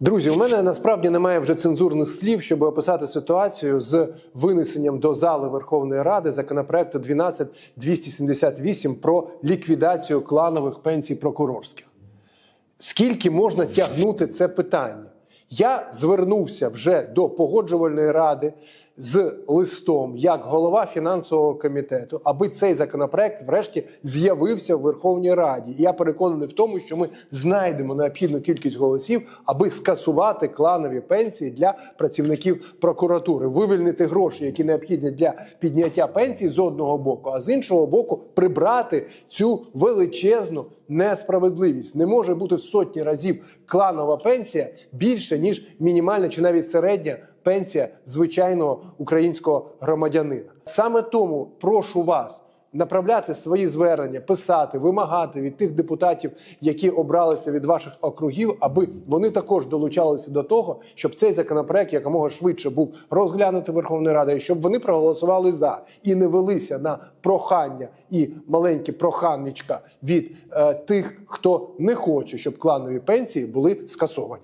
Друзі, у мене насправді немає вже цензурних слів, щоб описати ситуацію з винесенням до зали Верховної Ради законопроекту 12278 про ліквідацію кланових пенсій прокурорських. Скільки можна тягнути це питання? Я звернувся вже до погоджувальної ради з листом як голова фінансового комітету, аби цей законопроект врешті з'явився в Верховній Раді. Я переконаний в тому, що ми знайдемо необхідну кількість голосів, аби скасувати кланові пенсії для працівників прокуратури, вивільнити гроші, які необхідні для підняття пенсій з одного боку, а з іншого боку, прибрати цю величезну несправедливість. Не може бути в сотні разів кланова пенсія більше ніж мінімальна чи навіть середня пенсія звичайного українського громадянина. Саме тому прошу вас. Направляти свої звернення, писати, вимагати від тих депутатів, які обралися від ваших округів, аби вони також долучалися до того, щоб цей законопроект якомога швидше був розглянутий Верховною Радою, щоб вони проголосували за і не велися на прохання і маленькі проханнячка від е, тих, хто не хоче, щоб кланові пенсії були скасовані.